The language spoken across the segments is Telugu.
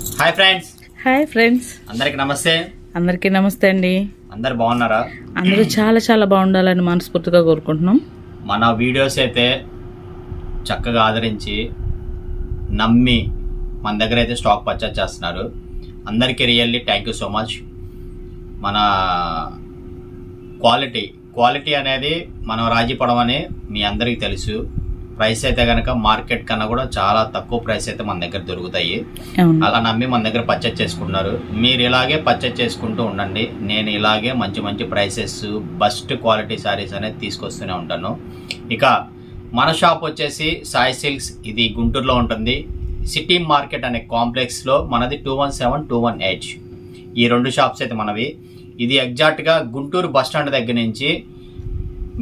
Hi friends. Hi friends. అందరికి నమస్తే. అందరికీ నమస్తే అండి. అందరు బాగున్నారా? అందరూ చాలా చాలా బాగుండాలని మనస్ఫూర్తిగా కోరుకుంటున్నాం. మన వీడియోస్ అయితే చక్కగా ఆదరించి నమ్మి మన దగ్గర అయితే స్టాక్ పర్చేస్ చేస్తున్నారు. అందరికీ really thank you so much మన క్వాలిటీ క్వాలిటీ అనేది మనం రాజీ పడమని మీ అందరికీ తెలుసు. ప్రైస్ అయితే కనుక మార్కెట్ కన్నా కూడా చాలా తక్కువ ప్రైస్ అయితే మన దగ్గర దొరుకుతాయి. అలా నమ్మి మన దగ్గర పర్చేజ్ చేసుకుంటున్నారు. మీరు ఇలాగే పర్చేజ్ చేసుకుంటూ ఉండండి. నేను ఇలాగే మంచి మంచి ప్రైసెస్ బెస్ట్ క్వాలిటీ శారీస్ అనేది తీసుకొస్తూనే ఉంటాను. ఇక మన షాప్ వచ్చేసి సాయి సిల్క్స్ ఇది గుంటూరులో ఉంటుంది. సిటీ మార్కెట్ అనే కాంప్లెక్స్లో మనది two one seven two one eight ఈ రెండు షాప్స్ అయితే మనవి. ఇది ఎగ్జాక్ట్గా గుంటూరు బస్ స్టాండ్ దగ్గర నుంచి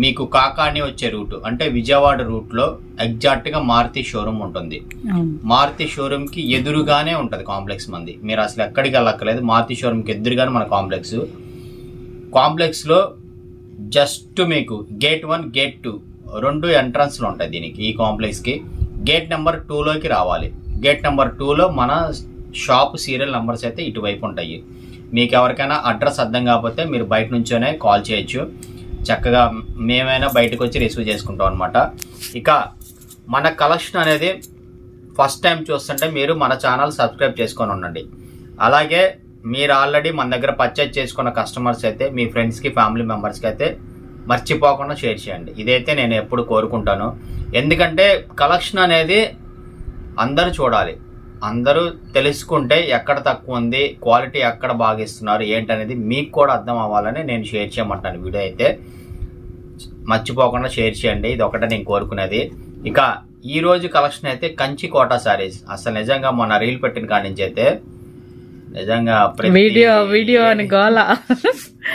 మీకు కాకాని వచ్చే రూట్ అంటే విజయవాడ రూట్లో ఎగ్జాక్ట్గా మారుతి షోరూమ్ ఉంటుంది. మారుతి షోరూమ్కి ఎదురుగానే ఉంటది కాంప్లెక్స్ మంది. మీరు అసలు ఎక్కడికి వెళ్ళక్కర్లేదు. మారుతి షోరూమ్కి ఎదురుగానే మన కాంప్లెక్స్. కాంప్లెక్స్లో జస్ట్ మీకు గేట్ వన్ గేట్ టూ రెండు ఎంట్రన్స్లు ఉంటాయి దీనికి ఈ కాంప్లెక్స్కి గేట్ నెంబర్లోకి రావాలి. గేట్ నెంబర్లో మన షాప్ సీరియల్ నెంబర్స్ అయితే ఇటువైపు ఉంటాయి. మీకు ఎవరికైనా అడ్రస్ అర్థం కాకపోతే మీరు బయట నుంచోనే కాల్ చేయొచ్చు. చక్కగా మేమైనా బయటకు వచ్చి రిసీవ్ చేసుకుంటాం అనమాట ఇక మన కలెక్షన్ అనేది ఫస్ట్ టైం చూస్తుంటే మీరు మన ఛానల్ సబ్స్క్రైబ్ చేసుకొని ఉండండి. అలాగే మీరు ఆల్రెడీ మన దగ్గర పర్చేజ్ చేసుకున్న కస్టమర్స్ అయితే మీ ఫ్రెండ్స్కి ఫ్యామిలీ మెంబర్స్కి అయితే మర్చిపోకుండా షేర్ చేయండి. ఇదైతే నేను ఎప్పుడు కోరుకుంటాను. ఎందుకంటే కలెక్షన్ అనేది అందరూ చూడాలి. అందరూ తెలుసుకుంటే ఎక్కడ తక్కువ ఉంది క్వాలిటీ ఎక్కడ బాగా ఇస్తున్నారు ఏంటనేది మీకు కూడా అర్థం అవ్వాలని నేను షేర్ చేయమంటాను వీడియో అయితే. మర్చిపోకుండా షేర్ చేయండి ఇది ఒకటే నేను కోరుకునేది. ఇక ఈ రోజు కలెక్షన్ అయితే కంచి కోటా సారీస్ అసలు నిజంగా మొన్న రీల్ పెట్టిన కాడి నుంచి అయితే నిజంగా వీడియో వీడియో అని గోల.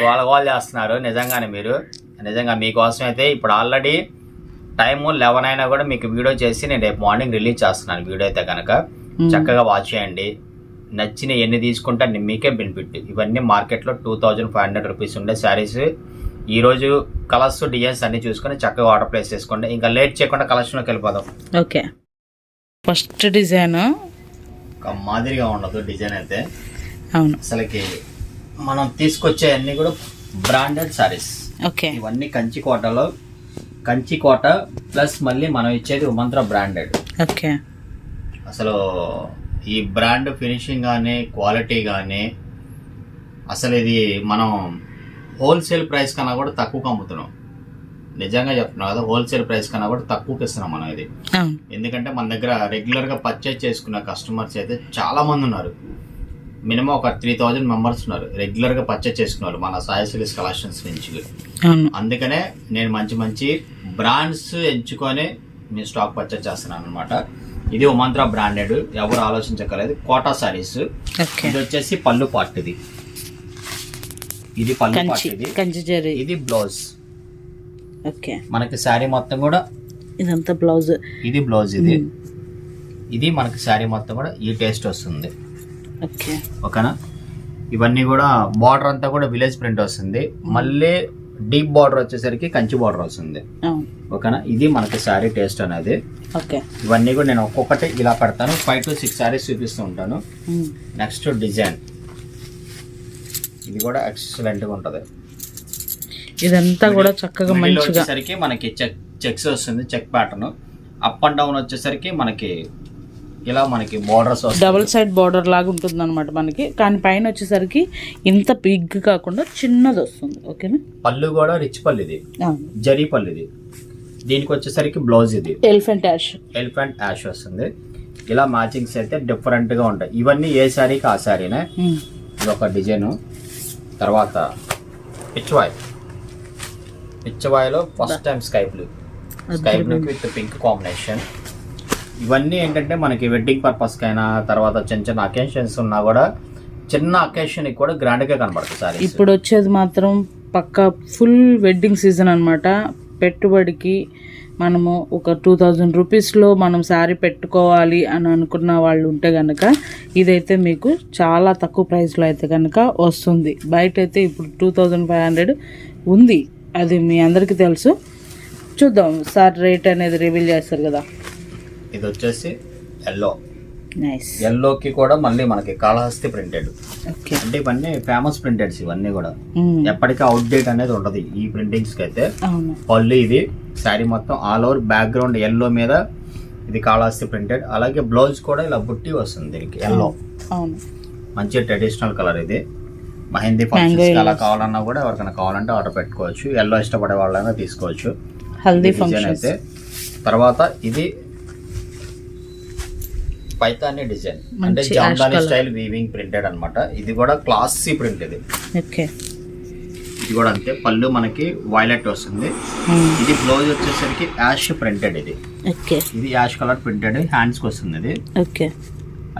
గోల గోల చేస్తున్నారు నిజంగానే మీరు. నిజంగా మీకోసం అయితే ఇప్పుడు ఆల్రెడీ టైము లెవెన్ అయినా కూడా మీకు వీడియో చేసి నేను రేపు మార్నింగ్ రిలీజ్ చేస్తున్నాను వీడియో అయితే కనుక. చక్కగా వాచ్ చేయండి. నచ్చిన ఎన్ని తీసుకుంటే అన్ని మీకే బెనిఫిట్. ఇవన్నీ మార్కెట్లో two thousand five hundred rupees ఉండే శారీస్. ఈ రోజు కలర్స్ డిజైన్స్ అన్ని చూసుకొని చక్కగా ఆర్డర్ ప్లేస్ చేసుకోండి. ఇంకా లేట్ చేయకుండా కలెక్షన్లోకి వెళ్ళిపోదాం. ఓకే. First design. ఒక మాదిరిగా ఉండదు డిజైన్ అయితే. అవును. అసలుకి మనం తీసుకొచ్చే అన్ని కూడా బ్రాండెడ్ శారీస్ ఓకే. ఇవన్నీ కంచి కోటలో. కంచి కోట ప్లస్ మళ్ళీ మనం ఇచ్చేది ఉమంత్ర బ్రాండెడ్ ఓకే. అసలు ఈ బ్రాండ్ ఫినిషింగ్ కానీ క్వాలిటీ కానీ అసలు ఇది మనం హోల్సేల్ ప్రైస్ కన్నా కూడా తక్కువకు అమ్ముతున్నాం. నిజంగా చెప్తున్నాం కదా హోల్సేల్ ప్రైస్ కన్నా కూడా తక్కువకి ఇస్తున్నాం మనం ఇది. ఎందుకంటే మన దగ్గర రెగ్యులర్గా పర్చేజ్ చేసుకున్న కస్టమర్స్ అయితే చాలా మంది ఉన్నారు. మినిమం ఒక త్రీ థౌజండ్ మెంబర్స్ ఉన్నారు. రెగ్యులర్గా పర్చేజ్ చేసుకున్నారు మన సాయి సిరీస్ కలెక్షన్స్ నుంచి. అందుకనే నేను మంచి మంచి బ్రాండ్స్ ఎంచుకొని నేను స్టాక్ పర్చేజ్ చేస్తున్నాను అనమాట ఇది ఉమంత్ర బ్రాండెడ్ ఎవరు ఆలోచించకలేదు కోటా సారీస్ ఇది వచ్చేసి పళ్ళు పార్ట్ ఇది ఇది పళ్ళు పార్ట్ ఇది ఇది బ్లౌజ్ ఓకే. మనకి శారీ మొత్తం కూడా ఇదంతా బ్లౌజ్ ఇది బ్లౌజ్ ఇది. ఇది మనకి శారీ మొత్తం కూడా ఈ టేస్ట్ వస్తుంది. ఓకే. ఓకేనా? ఇవన్నీ కూడా బార్డర్ అంతా కూడా విలేజ్ ప్రింట్ వస్తుంది. మళ్ళీ డీప్ బార్డర్ వచ్చేసరికి కంచి బార్డర్ వస్తుంది. ఓకేనా? ఇది మనకి శారీ టేస్ట్ అనేది. ఓకే. ఇవన్నీ కూడా నేను ఒక్కొక్కటి ఇలా పెడతాను ఫైవ్ టు సిక్స్ శారీస్ చూపిస్తూ ఉంటాను. Next design. ఇది కూడా ఎక్సలెంట్గా ఉంటుంది. ఇదంతా కూడా చక్కగా మంచిగా. వచ్చేసరికి మనకి చెక్ చెక్స్ వస్తుంది check pattern up and down వచ్చేసరికి మనకి ఇలా మనకి బోర్డర్స్ డబుల్ సైడ్ బార్డర్ లాగా ఉంటుంది అనమాట మనకి. కానీ పైన వచ్చేసరికి ఇంత బిగ్ కాకుండా చిన్నది వస్తుంది. ఓకేనా పళ్ళు కూడా రిచ్ పళ్ళు ఇది. జరీ పళ్ళు ఇది. దీనికి వచ్చేసరికి బ్లౌజ్ ఇది. ఎలిఫెంట్ యాష్ ఎలిఫెంట్ యాష్ వస్తుంది. ఇలా మ్యాచింగ్స్ అయితే డిఫరెంట్గా ఉంటాయి. ఇవన్నీ ఏ శారీకి ఆ శారీనే ఇది ఒక డిజైన్. తర్వాత pichwai పిచ్చవాయ్లో first time sky blue sky blue with pink combination ఇవన్నీ ఏంటంటే మనకి వెడ్డింగ్ పర్పస్కి కైనా తర్వాత చిన్న చిన్న అకేషన్స్ ఉన్నా కూడా చిన్న అకేషన్ కూడా గ్రాండ్గా కనబడుతుంది సార్ ఇప్పుడు వచ్చేది మాత్రం పక్క ఫుల్ వెడ్డింగ్ సీజన్ అనమాట పెట్టుబడికి మనము ఒక టూ థౌజండ్ రూపీస్లో మనం శారీ పెట్టుకోవాలి అని అనుకున్న వాళ్ళు ఉంటే కనుక ఇదైతే మీకు చాలా తక్కువ ప్రైస్లో అయితే కనుక వస్తుంది. బయట అయితే ఇప్పుడు టూ థౌజండ్ ఫైవ్ హండ్రెడ్ ఉంది. అది మీ అందరికీ తెలుసు. చూద్దాం సార్ రేట్ అనేది రివీల్ చేస్తారు కదా. ఇది వచ్చేసి ఎల్లో ఎల్లోకి కూడా మళ్ళీ మనకి కాళహస్తి ప్రింటెడ్ అంటే ఇవన్నీ ఫేమస్ ప్రింటెడ్స్ ఇవన్నీ కూడా. మ్మ్. ఎప్పటికీ అవుట్ డేట్ అనేది ఉండదు ఈ ప్రింటింగ్స్కి అయితే. పళ్ళు ఇది శారీ మొత్తం ఆల్ ఓవర్ బ్యాక్గ్రౌండ్ ఎల్లో మీద ఇది కాళహస్తి ప్రింటెడ్ అలాగే బ్లౌజ్ కూడా ఇలా బుట్టి వస్తుంది దీనికి ఎల్లో మంచి ట్రెడిషనల్ కలర్ ఇది. మహిందీ ఫంక్షన్స్ అలా. కావాలన్నా కూడా ఎవరికైనా కావాలంటే ఆర్డర్ పెట్టుకోవచ్చు. ఎల్లో ఇష్టపడే వాళ్ళైనా తీసుకోవచ్చు. హల్దీ ఫంక్షన్స్ అయితే. తర్వాత ఇది పైతాని డిజైన్ అంటే జామ్దాని. స్టైల్ వీవింగ్ ప్రింటెడ్ అన్నమాట. ఇది కూడా క్లాసీ ప్రింట్ ఇది. ఓకే. ఇది కూడా అంతే. పళ్ళు మనకి వైలెట్ వస్తుంది. ఇది బ్లౌజ్ వచ్చేసరికి యాష్ ప్రింటెడ్ ఇది. ఓకే. ఇది యాష్ కలర్ ప్రింటెడ్ హ్యాండ్స్కి వస్తుంది ఇది. ఓకే.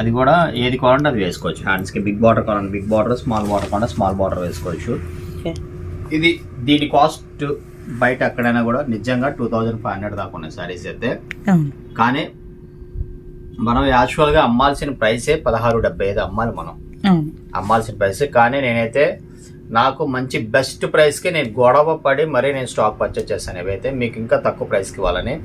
అది కూడా ఏది కావాలంటే అది వేసుకోవచ్చు. హ్యాండ్స్కి బిగ్ బార్డర్ కావాలంటే బిగ్ బార్డర్ స్మాల్ బార్డర్ కావాలంటే స్మాల్ బార్డర్ వేసుకోవచ్చు. ఓకే. ఇది దీని కాస్ట్ బయట ఎక్కడైనా కూడా నిజంగా టూ థౌజండ్ ఫైవ్ హండ్రెడ్ దాకా ఉన్నాయి సారీస్ అయితే. కానీ మనం యాక్చువల్గా అమ్మాల్సిన ప్రైసే పదహారు డెబ్బై ఐదు అమ్మాలి మనం. అమ్మాల్సిన ప్రైస్ కానీ నేనైతే నాకు మంచి బెస్ట్ ప్రైస్కి నేను గొడవ పడి మరీ నేను స్టాక్ పర్చేస్ చేశాను. ఇవైతే మీకు ఇంకా తక్కువ ప్రైస్కి ఇవ్వాలని.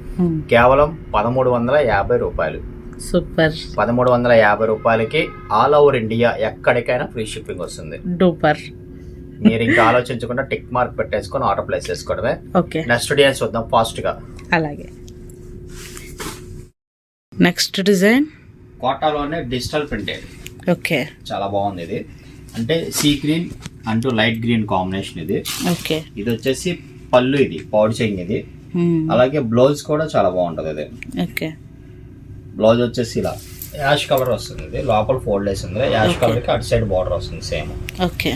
కేవలం పదమూడు వందల యాభై రూపాయలు. సూపర్. పదమూడు వందల యాభై రూపాయలకి ఆల్ ఓవర్ ఇండియా ఎక్కడికైనా ఫ్రీ షిప్పింగ్ వస్తుంది. డూపర్. మీరు ఇంకా ఆలోచించకుండా టిక్ మార్క్ పెట్టేసుకొని ఆర్డర్ ప్లేస్ చేసుకోవడమే. ఓకే. నెక్స్ట్ డిజైన్స్ చూద్దాం ఫాస్ట్గా అలాగే. నెక్స్ట్ డిజైన్ కోటాలోనే డిజిటల్ ప్రింటెడ్. ఓకే చాలా బాగుంది ఇది. అంటే సీ గ్రీన్ అంటూ లైట్ గ్రీన్ కాంబినేషన్ ఇది. ఓకే ఇది వచ్చేసి పళ్ళు ఇది పౌడ్ చెయింగ్ ఇది. మ్మ్. అలాగే బ్లౌజ్ కూడా చాలా బాగుంటుంది ఇది. ఓకే బ్లౌజ్ వచ్చేసి ఇలా యాష్ కలర్ వస్తుంది ఇది. లోపల ఫోల్డ్ వేసింది. Ash Okay. కలర్కి అటు సైడ్ బార్డర్ వస్తుంది సేమ్ ఓకే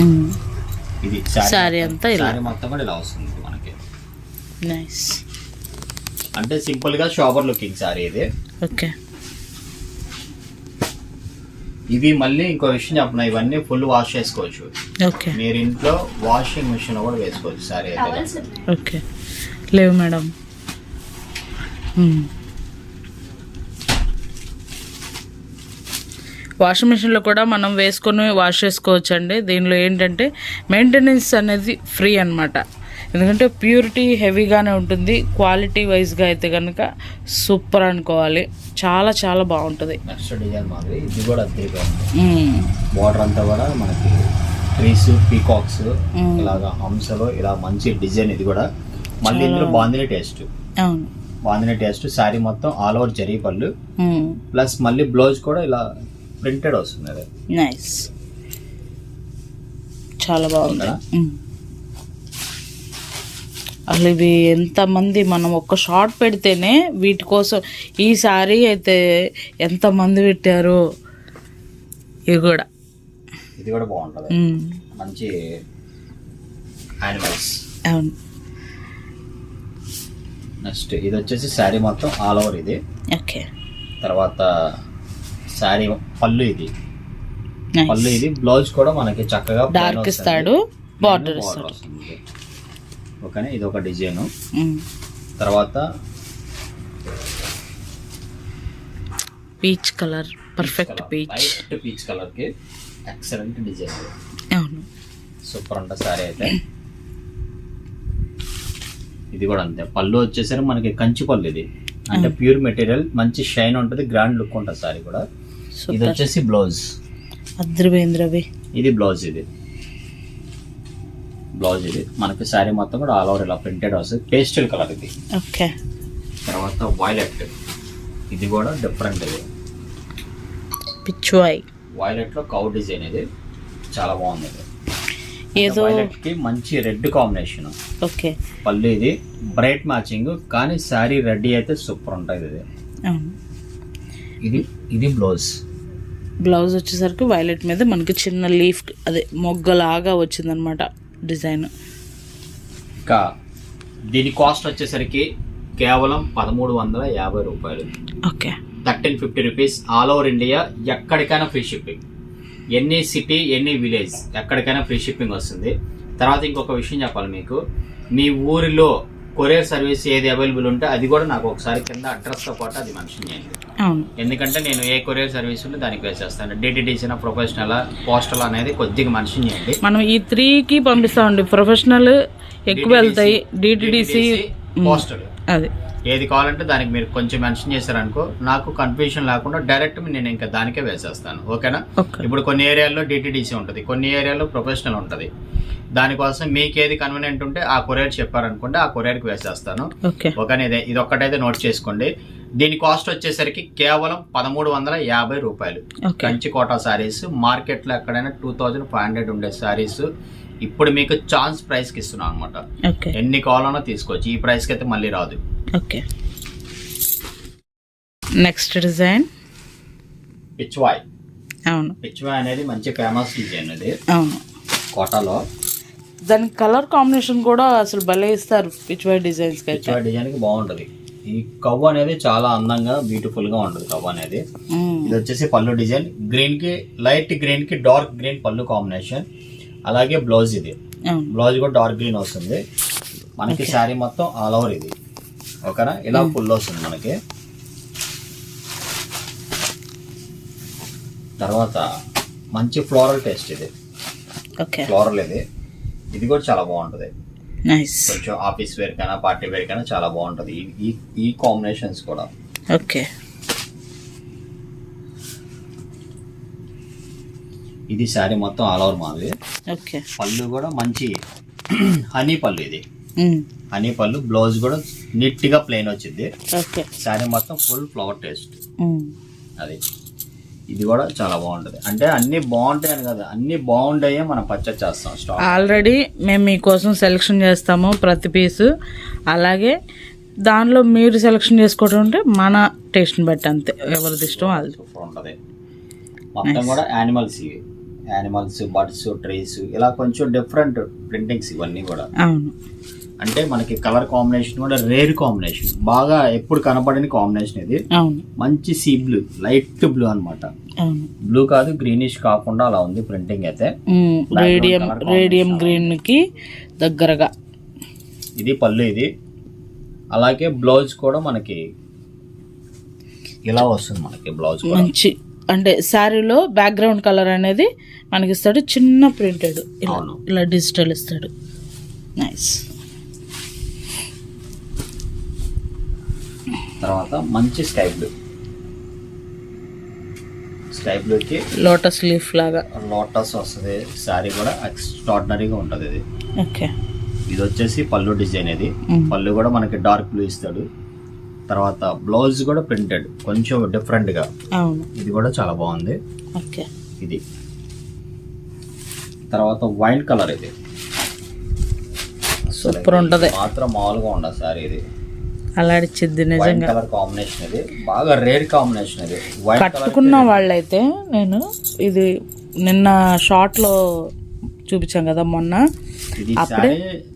మ్మ్. ఇది Saree అంతా ఇలా. సారీ మొత్తం కూడా ఇలా వస్తుంది మనకి. నైస్ అంటే సింపుల్గా షాపర్ లుకింగ్ సారీ ఇది. ఓకే. ఇవి మళ్ళీ ఇంకో విషయం చెప్పిన ఇవన్నీ ఫుల్ వాష్ చేసుకోవచ్చు. ఓకే. మీరు ఇంట్లో వాషింగ్ మిషన్ కూడా వేసుకోవచ్చు సారీ అయితే. ఓకే. లేవు మేడం. వాషింగ్ మిషన్లో కూడా మనం వేసుకొని వాష్ చేసుకోవచ్చు అండి దీనిలో ఏంటంటే మెయింటెనెన్స్ అనేది ఫ్రీ అన్నమాట. ఎందుకంటే ప్యూరిటీ హెవీగానే ఉంటుంది. క్వాలిటీ వైజ్గా అయితే కనుక సూపర్ అనుకోవాలి. చాలా చాలా బాగుంటుంది. నెక్స్ట్ డిజైన్ మాదిరి ఇది కూడా. బార్డర్ అంతా కూడా మనకి ట్రీస్ పీకాక్స్. ఇలాగా హంసలు ఇలా మంచి డిజైన్ ఇది కూడా. మళ్ళీ ఇందులో బాందిని టేస్ట్. అవును. బాందిని టేస్ట్ శారీ మొత్తం ఆల్ ఓవర్ జరీ పళ్ళు. ప్లస్ మళ్ళీ బ్లౌజ్ కూడా ఇలా ప్రింటెడ్ వస్తుంది. నైస్. చాలా బాగుంది. అసలు ఇవి ఎంతమంది మనం ఒక్క షార్ట్ పెడితేనే వీటి కోసం ఈ సారీ అయితే ఎంతమంది పెట్టారు? ఇవి కూడా. ఇది కూడా బాగుంటుంది. మంచి యానిమల్స్ అవును. నెక్స్ట్ ఇది వచ్చేసి శారీ మొత్తం ఆల్ ఓవర్ ఇది. ఓకే. తర్వాత శారీ పళ్ళు ఇది. పళ్ళు ఇది బ్లౌజ్ కూడా మనకి చక్కగా డార్క్. ఇస్తాడు బార్డర్ ఇస్తాడు. ఓకేనా? ఇది ఒక డిజైన్. తర్వాత peach colour perfect peach. Peach కలర్కి ఎక్సలెంట్ డిజైన్. అవును. సూపర్ అంట సారీ అయితే. ఇది కూడా అంతే. పళ్ళు వచ్చేసరికి మనకి కంచి పళ్ళు ఇది. అంటే ప్యూర్ మెటీరియల్ మంచి షైన్ ఉంటుంది గ్రాండ్ లుక్ ఉంటుంది సారీ కూడా. ఇది వచ్చేసి బ్లౌజ్. అద్రవేంద్రవి. ఇది బ్లౌజ్ ఇది. బ్లౌజ్ ఇది. మనకి శారీ మొత్తం కూడా ఆల్ ఓవర్ ఇలా ప్రింటెడ్ వస్తుంది పేస్టల్ కలర్ ఇది. ఓకే. తర్వాత వైలెట్ ఇది కూడా డిఫరెంట్ ఇది. పిచ్చువాయ్. వైలెట్లో కౌ డిజైన్ ఇది. చాలా బాగుంది ఇది. ఏదో వైలెట్కి మంచి రెడ్ కాంబినేషన్ ఓకే. పళ్ళు ఇది. బ్రైట్ మ్యాచింగ్ కానీ శారీ రెడీ అయితే సూపర్ ఉంటుంది ఇది. ఇది ఇది బ్లౌజ్ బ్లౌజ్ వచ్చేసరికి వైలెట్ మీద మనకి చిన్న లీఫ్ అదే మొగ్గలాగా వచ్చిందనమాట. డిజైన్. ఇంకా దీని కాస్ట్ వచ్చేసరికి కేవలం పదమూడు వందల యాభై రూపాయలు. Okay. Thirteen fifty rupees all over India ఎక్కడికైనా ఫ్రీ షిప్పింగ్. ఎన్ని సిటీ ఎన్ని విలేజ్ ఎక్కడికైనా ఫ్రీ షిప్పింగ్ వస్తుంది. తర్వాత ఇంకొక విషయం చెప్పాలి మీకు. మీ ఊరిలో కొరియర్ సర్వీస్ ఏది అవైలబుల్ ఉంటే అది కూడా నాకు ఒకసారి కింద అడ్రస్తో పాటు అది మెన్షన్ చేయండి. ఎందుకంటే నేను ఏ కొరియర్ సర్వీస్ ఉంటే దానికి వేసేస్తాను డిటిడిసిన ప్రొఫెషనల్ పోస్టల్ అనేది కొద్దిగా మెన్షన్ చేయండి. మనం ఈ త్రీకి పంపిస్తామండి. ప్రొఫెషనల్ ఎక్కువ వెళ్తాయి. DTDC postal. అది. ఏది కావాలంటే దానికి మీరు కొంచెం మెన్షన్ చేశారనుకో నాకు కన్ఫ్యూజన్ లేకుండా డైరెక్ట్ నేను ఇంకా దానికే వేసేస్తాను ఓకేనా? ఓకే. ఇప్పుడు కొన్ని ఏరియాల్లో డిటిడిసి ఉంటుంది. కొన్ని ఏరియాలో ప్రొఫెషనల్ ఉంటుంది. దానికోసం మీకు ఏది కన్వీనియంట్ ఉంటే ఆ కొరియర్ చెప్పారనుకోండి ఆ కొరియర్కి వేసేస్తాను ఓకే. ఓకేనా? ఇదే ఇది ఒక్కటైతే నోట్ చేసుకోండి. దీని కాస్ట్ వచ్చేసరికి కేవలం పదమూడు వందల యాభై రూపాయలు. కంచి కోటా శారీస్ మార్కెట్లో ఎక్కడైనా టూ థౌజండ్ ఫైవ్ హండ్రెడ్ ఉండే శారీస్ ఇప్పుడు మీకు ఛాన్స్ ప్రైస్కి ఇస్తున్నాం అనమాట ఓకే. ఎన్ని కావాలన్నా తీసుకోవచ్చు. ఈ ప్రైస్కి అయితే మళ్ళీ రాదు. ఓకే. నెక్స్ట్ డిజైన్ పిచ్వాయ్ అవును. పిచ్వాయ్ అనేది మంచి ఫేమస్ డిజైన్ ఇది అవును. కోటాలో. దాని కలర్ కాంబినేషన్ కూడా అసలు భలే ఇస్తారు పిచ్వై డిజైన్స్కి అయితే. పిచ్వాయ్ డిజైన్కి బాగుంటుంది. ఈ కవ్వ అనేది చాలా అందంగా బ్యూటిఫుల్గా ఉంటుంది కవ్వ అనేది. ఇది వచ్చేసి పళ్ళు డిజైన్. గ్రీన్కి లైట్ గ్రీన్కి డార్క్ గ్రీన్ పళ్ళు కాంబినేషన్ అలాగే బ్లౌజ్ ఇది. బ్లౌజ్ కూడా డార్క్ గ్రీన్ వస్తుంది. మనకి శారీ మొత్తం ఆల్ ఓవర్ ఇది. ఓకేనా? ఇలా ఫుల్ వస్తుంది మనకి. తర్వాత మంచి ఫ్లోరల్ టేస్ట్ ఇది. ఫ్లోరల్ ఇది. ఇది కూడా చాలా బాగుంటుంది. కొంచెం ఆఫీస్ వేర్ కైనా పార్టీ వేర్ కైనా చాలా బాగుంటుంది. ఈ- ఈ కాంబినేషన్స్ కూడా. ఓకే. ఇది శారీ మొత్తం ఆల్ ఓవర్ మాది. ఓకే. పళ్ళు కూడా మంచి హనీ పళ్ళు ఇది. హనీ పళ్ళు బ్లౌజ్ కూడా నీట్గా ప్లెయిన్ వచ్చింది. ఓకే. శారీ మొత్తం ఫుల్ ఫ్లవర్ టేస్ట్. అది. ఇది కూడా చాలా బాగుంటుంది. అంటే అన్ని బాగుంటాయి అని కదా అన్ని బాగుంటాయే మనం పర్చేస్ చేస్తాం స్టాక్ ఆల్రెడీ మేము మీకోసం సెలెక్షన్ చేస్తాము ప్రతి పీసు అలాగే దానిలో మీరు సెలెక్షన్ చేసుకోవడం అంటే మన టేస్ట్ని బట్టి అంతే. ఎవరిది ఇష్టం వాళ్ళది. సూపర్ ఉంటుంది. మొత్తం కూడా యానిమల్స్ ఇవి. యానిమల్స్ బర్డ్స్ ట్రీస్ ఇలా కొంచెం డిఫరెంట్ ప్రింటింగ్స్ ఇవన్నీ కూడా. అవును. అంటే మనకి కలర్ కాంబినేషన్ కూడా రేర్ కాంబినేషన్. బాగా ఎప్పుడు కనపడని కాంబినేషన్ ఇది. మంచి సీ బ్లూ లైట్ బ్లూ అన్నమాట. అవును. బ్లూ కాదు గ్రీనిష్ కాకుండా అలా ఉంది ప్రింటింగ్ అయితే. Radium radium combination. గ్రీన్కి దగ్గరగా. ఇది పళ్ళు ఇది. అలాగే బ్లౌజ్ కూడా మనకి ఇలా వస్తుంది మనకి బ్లౌజ్ మంచి అంటే శారీలో బ్యాక్గ్రౌండ్ కలర్ అనేది మనకి ఇస్తాడు చిన్న ప్రింటెడ్. ఇలా డిజిటల్ ఇస్తాడు. నైస్ తర్వాత మంచి స్కై బ్లూ. స్కై బ్లూకి లోటస్ లీఫ్ లాగా. లోటస్ వస్తుంది. శారీ కూడా ఎక్స్ట్రాడినరీగా ఉంటుంది ఇది. ఓకే. ఇది వచ్చేసి పళ్ళు డిజైన్ ఇది. పళ్ళు కూడా మనకి డార్క్ బ్లూ ఇస్తాడు. తర్వాత బ్లౌజ్ కూడా ప్రింటెడ్ కొంచెం డిఫరెంట్గా ఇది కూడా చాలా బాగుంది. ఓకే. ఇది. తర్వాత వైన్ కలర్ ఇది. సూపర్ ఉంటుంది. మాత్రం మామూలుగా ఉండదు సార్ ఇది. అలాడిచ్చిద్ది నిజంగా. కలర్ కాంబినేషన్ ఇది. బాగా రేర్ కాంబినేషన్ ఇది. కట్టుకున్న వాళ్ళైతే నేను ఇది నిన్న షార్ట్లో చూపించాం కదా మొన్న. ఇది శారీ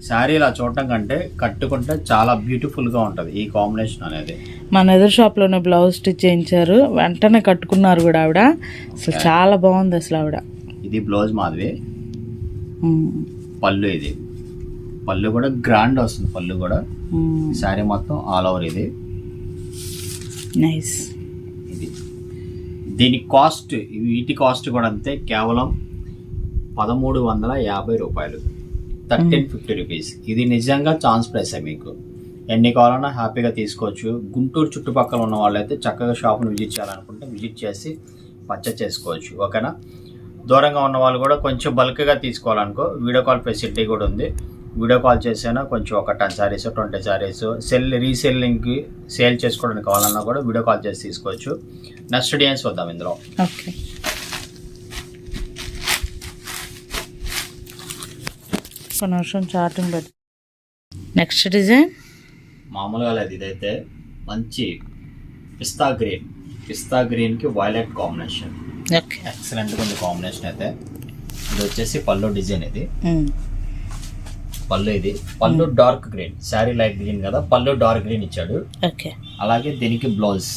శారీ ఇలా చూడటం కంటే కట్టుకుంటే చాలా బ్యూటిఫుల్గా ఉంటది ఈ కాంబినేషన్ అనేది. మన ఎదురు షాప్లోనే బ్లౌజ్ స్టిచ్ చేయించారు. వెంటనే కట్టుకున్నారు కూడా ఆవిడ. అసలు చాలా బాగుంది అసలు ఆవిడ. ఇది బ్లౌజ్ మాదిరి పళ్ళు ఇది. పళ్ళు కూడా గ్రాండ్ వస్తుంది పళ్ళు కూడా. శారీ మొత్తం ఆల్ ఓవర్ ఇది. నైస్ ఇది. దీని కాస్ట్ వీటి కాస్ట్ కూడా అంతే కేవలం పదమూడు వందల యాభై రూపాయలు. Thirteen fifty rupees. ఇది నిజంగా ఛాన్స్ ప్రైస్ మీకు. ఎన్ని కావాలన్నా హ్యాపీగా తీసుకోవచ్చు. గుంటూరు చుట్టుపక్కల ఉన్న వాళ్ళైతే చక్కగా షాప్ను విజిట్ చేయాలనుకుంటే విజిట్ చేసి పర్చేస్ చేసుకోవచ్చు. ఓకేనా? దూరంగా ఉన్న వాళ్ళు కూడా కొంచెం బల్క్గా తీసుకోవాలనుకో. వీడియో కాల్ ఫెసిలిటీ కూడా ఉంది. వీడియో కాల్ చేసినా కొంచెం ఒక ten saris twenty saris sell రీసెల్లింగ్కి sale చేసుకోవడానికి కావాలన్నా కూడా వీడియో కాల్ చేసి తీసుకోవచ్చు. నెక్స్ట్ డిజైన్స్ వద్దాం ఇందులో. ఓకే. ఒక నిమిషం చార్టింగ్ పెట్టి నెక్స్ట్ డిజైన్ మామూలుగా లేదు. ఇదైతే మంచి పిస్తా గ్రీన్. పిస్తా గ్రీన్కి వైలెట్ కాంబినేషన్ ఓకే. ఎక్సలెంట్గా ఉంది కాంబినేషన్ అయితే. ఇది వచ్చేసి పళ్ళు డిజైన్ ఇది. పళ్ళు ఇది. పళ్ళు dark green. Sari light green కదా పళ్ళు డార్క్ గ్రీన్ ఇచ్చాడు. ఓకే. అలాగే దీనికి బ్లౌజ్.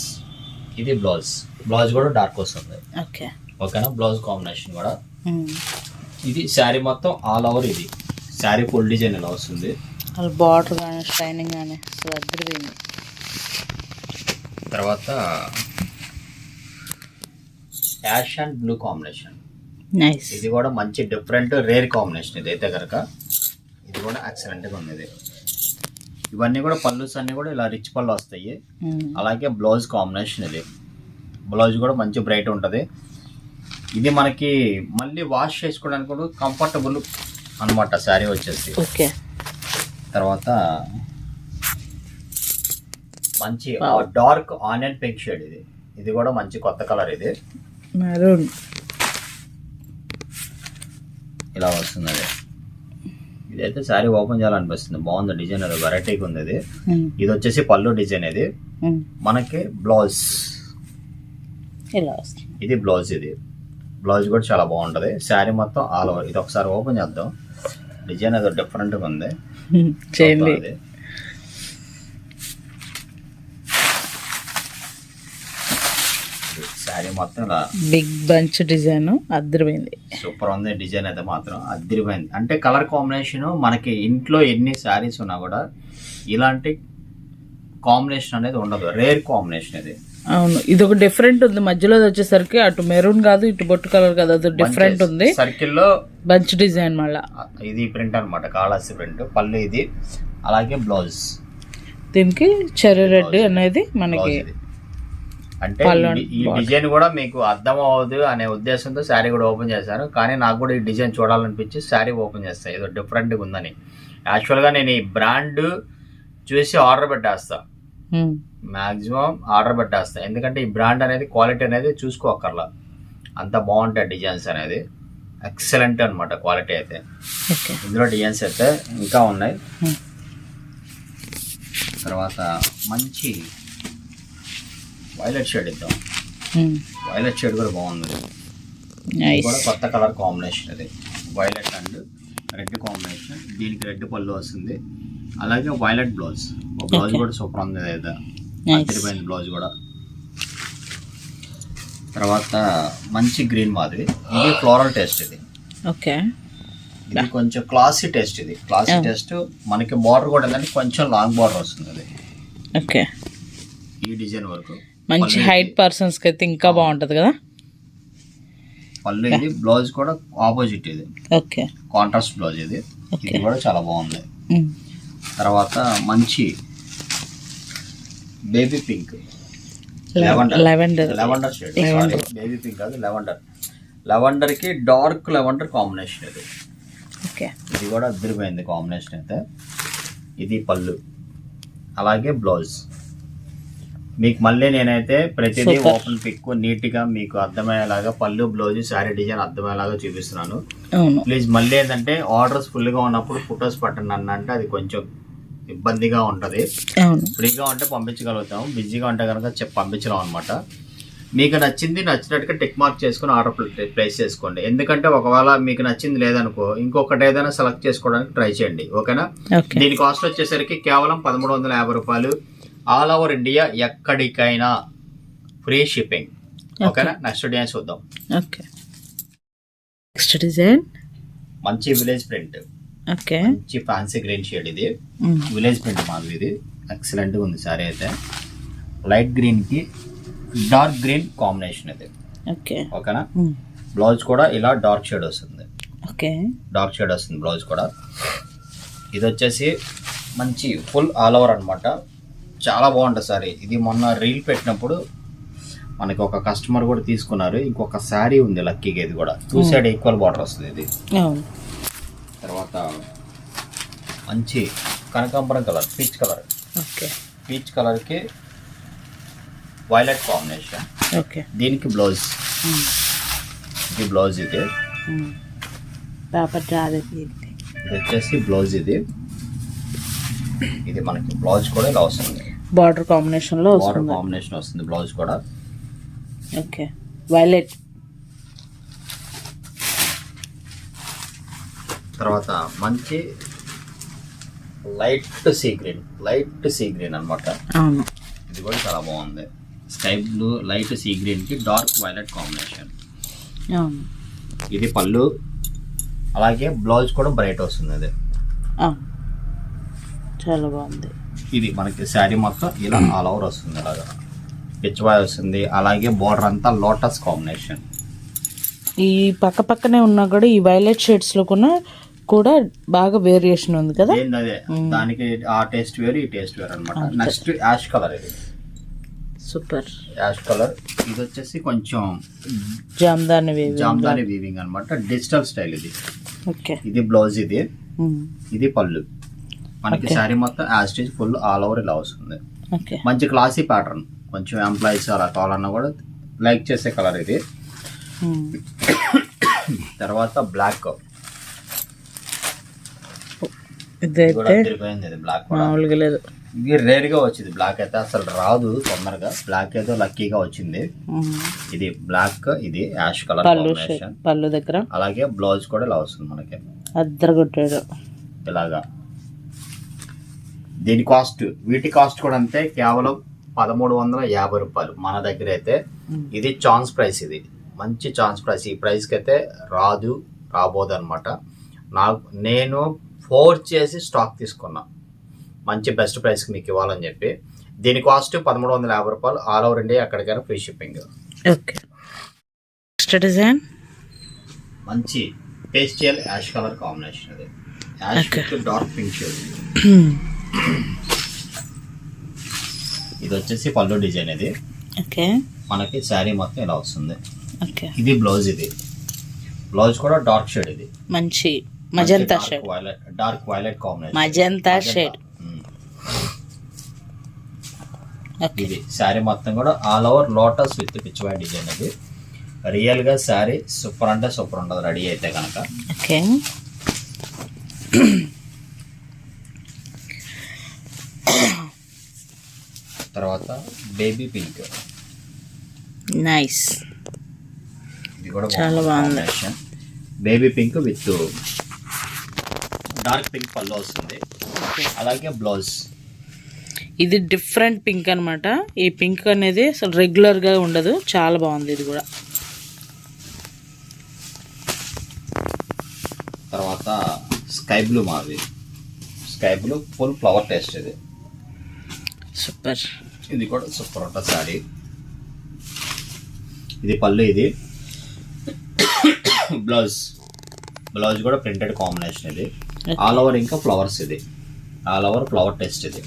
ఇది బ్లౌజ్. బ్లౌజ్ కూడా డార్క్ వస్తుంది. ఓకే. ఓకేనా? బ్లౌజ్ కాంబినేషన్ కూడా. ఇది శారీ మొత్తం ఆల్ ఓవర్ ఇది. శారీ ఫుల్ డిజైన్ ఇలా వస్తుంది? బార్డర్ కానీ షైనింగ్ కానీ అద్దరిపోయింది తర్వాత ash and blue combination. Nice. ఇది కూడా మంచి డిఫరెంట్ రేర్ కాంబినేషన్ ఇది అయితే కనుక ఇది కూడా ఎక్సలెంట్గా ఉంది ఇవన్నీ కూడా పళ్ళుస్ అన్ని కూడా ఇలా రిచ్ పళ్ళు వస్తాయి. అలాగే బ్లౌజ్ కాంబినేషన్ ఇది. బ్లౌజ్ కూడా మంచి బ్రైట్ ఉంటుంది. ఇది మనకి మళ్ళీ వాష్ చేసుకోవడానికి కూడా కంఫర్టబుల్ అనమాట శారీ వచ్చేసి. ఓకే. తర్వాత మంచి డార్క్ ఆనియన్ పింక్ షేడ్ ఇది. ఇది కూడా మంచి కొత్త కలర్ ఇది. ఇలా వస్తుంది అది. ఇదైతే శారీ ఓపెన్ చేయాలనిపిస్తుంది. బాగుంది డిజైన్ అది వెరైటీగా ఉంది ఇది. ఇది వచ్చేసి పళ్ళు డిజైన్ ఇది. మనకి బ్లౌజ్ ఇది బ్లౌజ్ ఇది. బ్లౌజ్ కూడా చాలా బాగుంటుంది. శారీ మొత్తం ఆల్ ఓవర్ ఇది ఒకసారి ఓపెన్ చేద్దాం. డిజైన్ ఏదో డిఫరెంట్గా ఉంది. చేయండి అది. ఇది శారీ మొత్తం ఇలా బిగ్ బంచ్ డిజైన్ అద్దరిపోయింది. సూపర్ ఉంది డిజైన్ అయితే మాత్రం అదిరిపోయింది అంటే కలర్ కాంబినేషన్ మనకి ఇంట్లో ఎన్ని శారీస్ ఉన్నా కూడా ఇలాంటి కాంబినేషన్ అనేది ఉండదు. రేర్ కాంబినేషన్ ఇది. అవును ఇది ఒక డిఫరెంట్ ఉంది. మధ్యలో వచ్చేసరికి అటు మెరూన్ కాదు ఇటు బొట్టు కలర్ కాదు అది డిఫరెంట్ ఉంది. సర్కిల్లో బంచ్ డిజైన్ మళ్ళా. ఇది ప్రింట్ అన్నమాట కాళాసి ప్రింట్ పళ్ళు ఇది అలాగే బ్లౌజ్. దీనికి చెర్రీ రెడ్ అనేది మనకి అంటే ఈ- డిజైన్ కూడా మీకు అర్థం అవ్వదు అనే ఉద్దేశంతో శారీ కూడా ఓపెన్ చేశాను కానీ నాకు కూడా ఈ డిజైన్ చూడాలనిపించి శారీ ఓపెన్ చేస్తాను ఏదో డిఫరెంట్గా ఉందని. యాక్చువల్గా నేను ఈ బ్రాండ్ చూసి ఆర్డర్ పెట్టేస్తా. మాక్సిమం ఆర్డర్ పెట్టేస్తా. ఎందుకంటే ఈ బ్రాండ్ అనేది క్వాలిటీ అనేది చూసుకోకర్లా అంత బాగుంటాయి డిజైన్స్ అనేది. ఎక్సలెంట్ అన్నమాట క్వాలిటీ అయితే. ఇందులో డిజైన్స్ అయితే ఇంకా ఉన్నాయి. తర్వాత మంచి వైలెట్ షేడ్ ఇద్దాం. వైలెట్ షేడ్ కూడా బాగుంది. కూడా కొత్త కలర్ కాంబినేషన్ ఇది. వైలెట్ అండ్ రెడ్ కాంబినేషన్ దీనికి రెడ్ పళ్ళు వస్తుంది. అలాగే వైలెట్ బ్లౌజ్ బ్లౌజ్. కూడా సూపర్ ఉంది నైస్ అదిరిపోయింది బ్లౌజ్ కూడా. తర్వాత మంచి గ్రీన్ మాదిరి. ఇది ఫ్లోరల్ టేస్ట్ ఇది. ఓకే ఇది కొంచెం క్లాసీ టేస్ట్ ఇది. క్లాసీ. టేస్ట్ మనకి బార్డర్ కూడా ఏంటంటే కొంచెం లాంగ్ బార్డర్ వస్తుంది అది ఓకే ఈ డిజైన్ వరకు. మంచి హైట్ పర్సన్స్కి అయితే ఇంకా బాగుంటది కదా? పళ్ళు ఇది బ్లౌజ్ కూడా ఆపోజిట్ ఇది. ఓకే కాంట్రాస్ట్ బ్లౌజ్ ఇది. ఇది కూడా చాలా బాగుంది. ఉమ్. తర్వాత మంచి baby pink lavender lavender shade. Baby pink కాదు లెవెండర్ లెవెండర్కి డార్క్ లెవెండర్ కాంబినేషన్ ఇది. ఓకే ఇది కూడా అదిరిపోయింది కాంబినేషన్ అయితే. ఇది పళ్ళు. అలాగే బ్లౌజ్ మీకు మళ్ళీ నేనైతే ప్రతిదీ. ఓపెన్ పిక్ నీట్గా మీకు అర్థమయ్యేలాగా పళ్ళు బ్లౌజ్ శారీ డిజైన్ అర్థమయ్యేలాగా చూపిస్తున్నాను. ప్లీజ్ మళ్ళీ ఏంటంటే ఆర్డర్స్ ఫుల్గా ఉన్నప్పుడు ఫొటోస్ పట్టండి అన్న అంటే అది కొంచెం ఇబ్బందిగా ఉంటది. ఫ్రీగా ఉంటే పంపించగలుగుతాం బిజీగా ఉంటే కనుక పంపించలేం అనమాట మీకు నచ్చింది నచ్చినట్టుగా టిక్ మార్క్ చేసుకుని ఆర్డర్ ప్లేస్ చేసుకోండి. ఎందుకంటే ఒకవేళ మీకు నచ్చింది లేదనుకో ఇంకొకటి ఏదైనా సెలెక్ట్ చేసుకోవడానికి ట్రై చేయండి. ఓకేనా? ఓకే. దీని కాస్ట్ వచ్చేసరికి కేవలం పదమూడు వందల యాభై రూపాయలు. ఆల్ ఓవర్ ఇండియా ఎక్కడికైనా ఫ్రీ షిప్పింగ్. ఓకేనా? నెక్స్ట్ డిజైన్ చూద్దాం. ఓకే. Next design. మంచి విలేజ్ ప్రింట్. ఓకే. మంచి ఫ్యాన్సీ గ్రీన్ షేడ్ ఇది. విలేజ్ ప్రింట్ మాదిరి ఇది. ఎక్సలెంట్ ఉంది సారీ అయితే. లైట్ గ్రీన్కి డార్క్ గ్రీన్ కాంబినేషన్ ఇది. ఓకే. ఓకేనా? బ్లౌజ్ కూడా ఇలా డార్క్ షేడ్ వస్తుంది. ఓకే. డార్క్ షేడ్ వస్తుంది బ్లౌజ్ కూడా. ఇది వచ్చేసి మంచి ఫుల్ ఆల్ ఓవర్ అన్నమాట. చాలా బాగుంటుంది సారీ. ఇది మొన్న రీల్ పెట్టినప్పుడు మనకి ఒక కస్టమర్ కూడా తీసుకున్నారు. ఇంకొక శారీ ఉంది లక్కీగా ఇది కూడా. టూ సైడ్ ఈక్వల్ బార్డర్ వస్తుంది ఇది. తర్వాత మంచి కనకాంబరం colour peach colour. Okay. Peach కలర్కి వైలెట్ కాంబినేషన్. ఓకే. దీనికి బ్లౌజ్. ఇది బ్లౌజ్ ఇది. రాదు ఇది వచ్చేసి బ్లౌజ్ ఇది. ఇది మనకి బ్లౌజ్ కూడా ఇలా వస్తుంది. బార్డర్ కాంబినేషన్లో బార్డర్ వస్తుంది. కాంబినేషన్ వస్తుంది బ్లౌజ్ కూడా. ఓకే. వైలెట్ తర్వాత మంచి light sea green light sea green అన్నమాట. అవును. ఇది కూడా చాలా బాగుంది. స్కై బ్లూ లైట్ సీ గ్రీన్కి డార్క్ వైలెట్ కాంబినేషన్. అవును. ఇది పళ్ళు. అలాగే బ్లౌజ్ కూడా బ్రైట్ వస్తుంది అది అవును. చాలా బాగుంది ఇది మనకి శారీ మొత్తం ఇలా ఆల్ ఓవర్ వస్తుంది అలాగా పిచ్చివాయ్ వస్తుంది. అలాగే బోర్డర్ అంతా లోటస్ కాంబినేషన్ ఈ పక్క పక్కనే ఉన్నా కూడా ఈ వైలెట్ షేడ్స్లో కూడా కూడా బాగా వేరియేషన్ ఉంది కదా? అదే? దానికి ఆ టేస్ట్ వేరు ఈ టేస్ట్ వేరు అనమాట నెక్స్ట్ యాష్ కలర్ ఇది. సూపర్. యాష్ కలర్ ఇది వచ్చేసి కొంచెం జామ్దాని వేవి జామ్దాని వీవింగ్ అన్నమాట. డిజిటల్ స్టైల్ ఇది. ఓకే. ఇది బ్లౌజ్ ఇది. ఇది పళ్ళు. మనకి శారీ మొత్తం యాస్టేజ్ ఫుల్ ఆల్ ఓవర్ ఇలా వస్తుంది. మంచి క్లాసీ ప్యాటర్న్ కొంచెం ఎంప్లాయీస్ అలా కావాలన్నా కూడా లైక్ చేసే కలర్ ఇది. ఉమ్. తర్వాత బ్లాక్ బ్లాక్ లేదు. ఇది రేర్గా వచ్చింది బ్లాక్ అయితే అసలు రాదు తొందరగా. బ్లాక్ అయితే లక్కీగా వచ్చింది. ఉమ్. ఇది బ్లాక్ ఇది యాష్ కలర్ పళ్ళు దగ్గర. అలాగే బ్లౌజ్ కూడా ఇలా వస్తుంది మనకి. అద్దరు కొట్టాడు ఇలాగా. దీని కాస్ట్ వీటి కాస్ట్ కూడా అంతే కేవలం పదమూడు వందల యాభై రూపాయలు మన దగ్గర అయితే. ఇది ఛాన్స్ ప్రైస్ ఇది. మంచి ఛాన్స్ ప్రైస్ ఈ ప్రైస్కి అయితే రాదు రాబోదు అనమాట నాకు నేను ఫోర్స్ చేసి స్టాక్ తీసుకున్నా. మంచి బెస్ట్ ప్రైస్కి మీకు ఇవ్వాలని చెప్పి. దీని కాస్ట్ పదమూడు వందల యాభై రూపాయలు. ఆల్ ఓవర్ ఇండియా ఎక్కడికైనా free shipping okay. Next design మంచి పేస్టియల్ యాష్ కలర్ కాంబినేషన్ అది. యాష్ డార్క్ పింక్ షేడ్ ఇది వచ్చేసి పళ్ళు డిజైన్ ఇది. ఓకే. మనకి శారీ మొత్తం ఇలా వస్తుంది. ఓకే. ఇది బ్లౌజ్ ఇది. బ్లౌజ్ కూడా డార్క్ షేడ్ ఇది. మంచి magenta shade. Violet dark violet combination. Magenta shade. ఇది శారీ మొత్తం కూడా all over lotus with pichwai design ఇది. రియల్గా శారీ సూపర్ అంటే సూపర్ ఉంటుంది రెడీ అయితే కనుక. ఓకే. తర్వాత బేబీ పింక్. నైస్. ఇది కూడా చాలా బాగుంది. Baby pink with dark pink పళ్ళు వస్తుంది. అలాగే బ్లౌజ్. ఇది డిఫరెంట్ పింక్ అన్నమాట. ఈ పింక్ అనేది అసలు రెగ్యులర్గా ఉండదు. చాలా బాగుంది ఇది కూడా. తర్వాత స్కై బ్లూ మాది sky blue full flower taste ఇది. సూపర్. ఇది కూడా సూపర్ ఉంటుంది సారీ. ఇది పళ్ళు ఇది. బ్లౌజ్. బ్లౌజ్ కూడా ప్రింటెడ్ కాంబినేషన్ ఇది. ఆల్ ఓవర్ ఇంకా ఫ్లవర్స్ ఇది. ఆల్ ఓవర్ ఫ్లవర్ టెస్ట్ ఇది.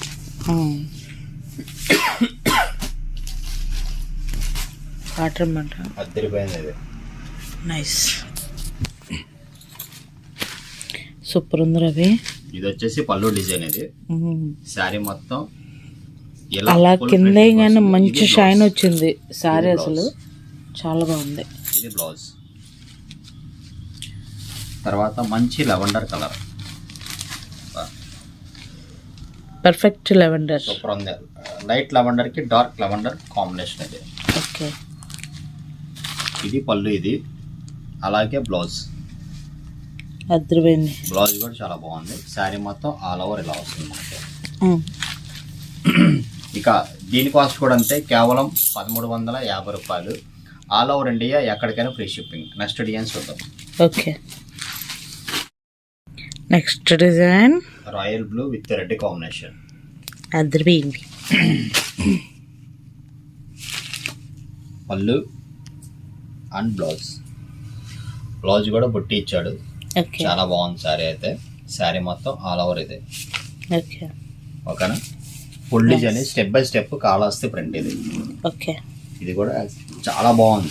అద్దరిపోయింది ఇది. నైస్. సూపర్ ఉంది రవి ఇది వచ్చేసి పళ్ళు డిజైన్ ఇది. శారీ మొత్తం అలా కింద కానీ. మంచి షైన్. వచ్చింది. సారీ అసలు. చాలా బాగుంది. ఇది బ్లౌజ్ తర్వాత మంచి lavender colour perfect lavender super ఉంది లైట్ లెవెండర్కి డార్క్ లెవెండర్ కాంబినేషన్ ఇది. ఓకే ఇది పళ్ళు ఇది. అలాగే బ్లౌజ్ అద్దరిపోయింది బ్లౌజ్ కూడా చాలా బాగుంది. శారీ మొత్తం ఆల్ ఓవర్ ఇలా వస్తుంది మనకి. ఇక దీని కాస్ట్ కూడా అంతే. కేవలం పదమూడు వందల యాభై రూపాయలు. ఆల్ ఓవర్ ఇండియా ఎక్కడికైనా ఫ్రీ షిప్పింగ్ నెక్స్ట్ డిజైన్ చూద్దాం. Okay next design royal blue with red combination అద్దరిపోయింది పళ్ళు అండ్ బ్లౌజ్ బ్లౌజ్ కూడా బుట్టి ఇచ్చాడు. ఓకే చాలా బాగుంది శారీ అయితే. శారీ మొత్తం ఆల్ ఓవర్ ఇది. ఓకే ఓకేనా full design step by step Kalahasti print ఇది ఓకే ఇది కూడా చాలా బాగుంది.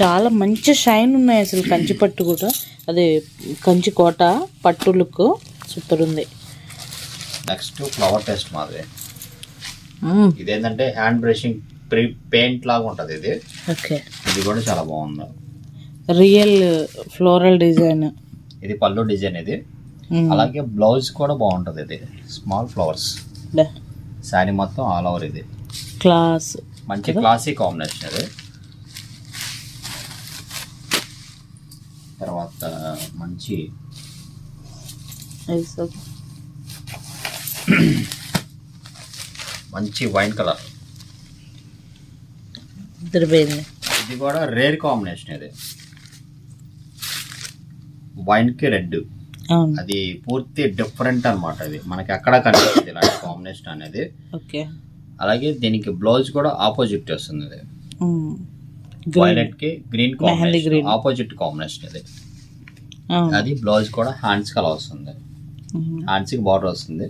చాలా మంచి షైన్ ఉన్నాయి అసలు కంచి పట్టు కూడా. అదే కంచి కోట పట్టు లుక్ సూపర్ ఉంది. Next flower test hmm. ఇదేంటంటే హ్యాండ్ బ్రషింగ్ ప్రీ పెయింట్ లాగా ఉంటుంది ఇది. ఓకే ఇది కూడా చాలా బాగుంది. రియల్ ఫ్లోరల్ డిజైన్ ఇది పళ్ళు డిజైన్ ఇది. అలాగే బ్లౌజ్ కూడా బాగుంటుంది ఇది. స్మాల్ ఫ్లవర్స్ శారీ మొత్తం ఆల్ ఓవర్ ఇది. క్లాస్. మంచి క్లాసీ కాంబినేషన్ ఇది తర్వాత మంచి మంచి వైన్ కలర్ ఇది కూడా రేర్ కాంబినేషన్ ఇది. వైన్కి రెడ్ అది పూర్తి డిఫరెంట్ అన్నమాట ఇది. మనకి ఎక్కడ కనిపిస్తుంది ఇలాంటి కాంబినేషన్ అనేది. ఓకే. అలాగే దీనికి బ్లౌజ్ కూడా ఆపోజిట్ వస్తుంది మ్మ్. వైలెట్కి గ్రీన్ కాంబినేషన్. ఆపోజిట్ కాంబినేషన్ ఇది. అది. బ్లౌజ్ కూడా హ్యాండ్స్కి అలా వస్తుంది. మ్మ్. హ్యాండ్స్కి బార్డర్ వస్తుంది.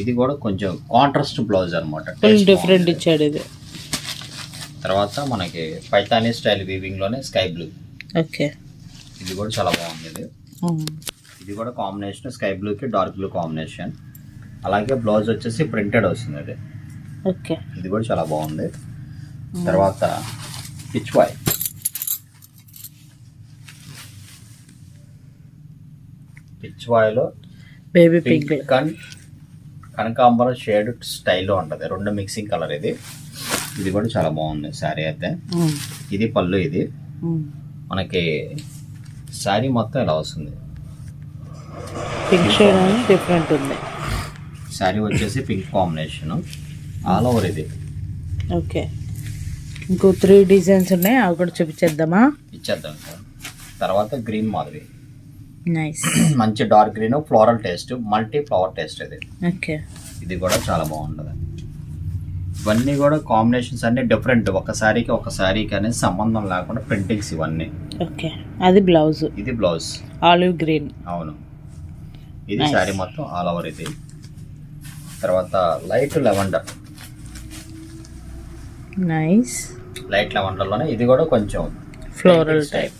ఇది కూడా కొంచెం కాంట్రాస్ట్ బ్లౌజ్ అనమాట డిఫరెంట్ ఇచ్చాడు ఇది. తర్వాత మనకి పైతానీ స్టైల్ వీవింగ్లోనే స్కై బ్లూ ఓకే. ఇది కూడా చాలా బాగుంది ఇది. ఇది కూడా కాంబినేషన్ స్కై బ్లూకి డార్క్ బ్లూ కాంబినేషన్ అలాగే బ్లౌజ్ వచ్చేసి ప్రింటెడ్ వస్తుంది అది ఓకే ఇది కూడా చాలా బాగుంది. తర్వాత పిచ్ వాయ్ పిచ్ వాయ్లో బేబీ పింక్ అండ్ కనకాంబరం షేడ్ స్టైల్లో ఉంటుంది. రెండు మిక్సింగ్ కలర్ ఇది. ఇది కూడా చాలా బాగుంది. శారీ అయితే. మ్మ్. ఇది పళ్ళు ఇది. మనకి శారీ మొత్తం ఇలా వస్తుంది? పింక్ షేడ్ డిఫరెంట్ ఉంది. శారీ వచ్చేసి పింక్ కాంబినేషన్ ఆల్ ఓవర్ ఇది. ఓకే ఇంకో త్రీ డిజైన్స్ ఉన్నాయి. అవి కూడా చూపించేద్దామా? ఇచ్చేద్దాం సార్. తర్వాత గ్రీన్ మాదిరి నైస్ మంచి dark green floral taste multi flower taste ఇది. ఓకే ఇది కూడా చాలా బాగుంటుంది. ఇవన్నీ కూడా కాంబినేషన్స్ అన్ని డిఫరెంట్ ఒక శారీకి ఒక శారీకి అనేది సంబంధం లేకుండా ప్రింటింగ్స్ ఇవన్నీ. ఓకే. అది బ్లౌజ్ ఇది బ్లౌజ్ ఆలివ్ గ్రీన్ అవును. ఇది. శారీ మొత్తం ఆల్ ఓవర్ ఇది. తర్వాత లైట్ లెవెండర్ నైస్ లైట్ లెవెండర్లోనే ఇది కూడా కొంచెం ఫ్లోరల్ టైప్.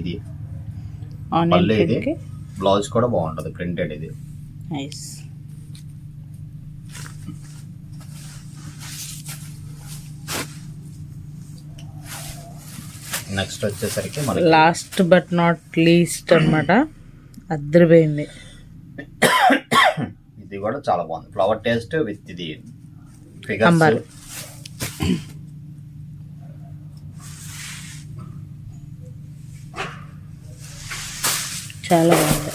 ఇది. పళ్ళు ఇది బ్లౌజ్ కూడా బాగుంటుంది ప్రింటెడ్ ఇది. నైస్ నెక్స్ట్ వచ్చేసరికి మనకి లాస్ట్ బట్ నాట్ లీస్ట్ అన్నమాట. అద్దరిపోయింది. ఇది కూడా చాలా బాగుంది. ఫ్లవర్ టేస్ట్ విత్ ఇది. ఫిగర్స్ చాలా బాగుంది.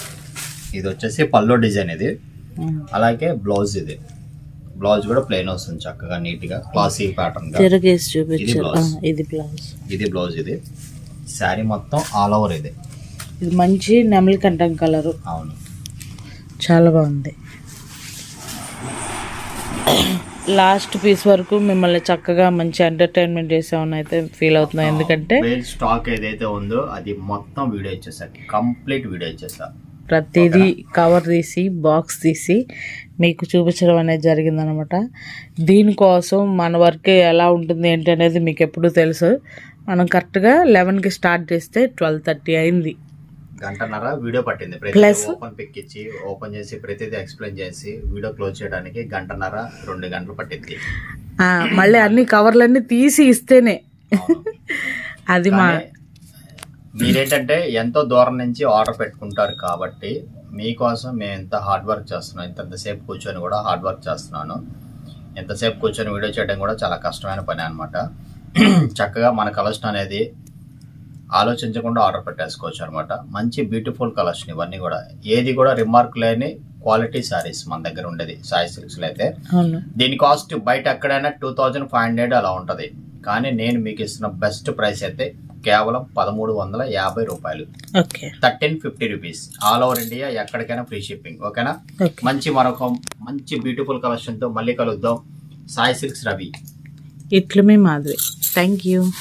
ఇది వచ్చేసి పల్లో డిజైన్ ఇది. మ్మ్. అలాగే బ్లౌజ్ ఇది. బ్లౌజ్ కూడా ప్లెయిన్ వస్తుంది చక్కగా నీట్గా. క్లాసీ ప్యాటర్న్ తిరగేసి చూపించారు ఇది బ్లౌజ్. ఇది బ్లౌజ్ ఇది. శారీ మొత్తం ఆల్ ఓవర్ ఇది. ఇది మంచి నెమలి కంఠం కలరు. అవును. చాలా బాగుంది. లాస్ట్ పీస్ వరకు మిమ్మల్ని చక్కగా మంచి ఎంటర్టైన్మెంట్ చేసామని అయితే ఫీల్ అవుతున్నాం ఎందుకంటే స్టాక్ ఏదైతే ఉందో అది మొత్తం వీడియో ఇచ్చేసా. కంప్లీట్ వీడియో ఇచ్చేసా. ప్రతిదీ కవర్ తీసి బాక్స్ తీసి మీకు చూపించడం అనేది జరిగిందనమాట. దీనికోసం మన వర్క్ ఎలా ఉంటుంది ఏంటి అనేది మీకు ఎప్పుడు తెలుసు. మనం కరెక్ట్గా లెవెన్కి స్టార్ట్ చేస్తే ట్వెల్వ్ థర్టీ అయింది. గంటన్నర వీడియో పట్టింది. Plus- ఓపెన్ పిక్ ఇచ్చి ఓపెన్ చేసి ప్రతిదీ ఎక్స్ప్లెయిన్ చేసి వీడియో క్లోజ్ చేయడానికి గంటన్నర రెండు గంటలు పట్టింది మళ్ళీ అన్ని కవర్లన్నీ తీసి ఇస్తేనే. అది మా మీరేంటంటే ఎంతో దూరం నుంచి ఆర్డర్ పెట్టుకుంటారు కాబట్టి మీకోసం మేము ఎంత హార్డ్ వర్క్ చేస్తున్నాం ఇంతసేపు కూర్చొని కూడా హార్డ్ వర్క్ చేస్తున్నాను. ఎంతసేపు కూర్చొని వీడియో చేయడం కూడా చాలా కష్టమైన పని అనమాట చక్కగా మన కలెక్షన్ అనేది ఆలోచించకుండా ఆర్డర్ పెట్టేసుకోవచ్చు అనమాట మంచి బ్యూటిఫుల్ కలెక్షన్ ఇవన్నీ కూడా. ఏది కూడా రిమార్క్ లేని క్వాలిటీ శారీస్ మన దగ్గర ఉండేది సాయి సిల్క్స్లో అయితే. దీని కాస్ట్ బయట ఎక్కడైనా టూ థౌజండ్ ఫైవ్ హండ్రెడ్ అలా ఉంటుంది. కానీ నేను మీకు ఇస్తున్న బెస్ట్ ప్రైస్ అయితే కేవలం పదమూడు వందల యాభై రూపాయలు. Thirteen fifty rupees. All over India ఎక్కడికైనా ఫ్రీ షిప్పింగ్. ఓకేనా? ఓకే. మంచి మరొక మంచి బ్యూటిఫుల్ కలెక్షన్తో మళ్ళీ కలుద్దాం. సాయి సిల్క్స్ రవి. ఇట్లు మీ మాధవి. Thank you.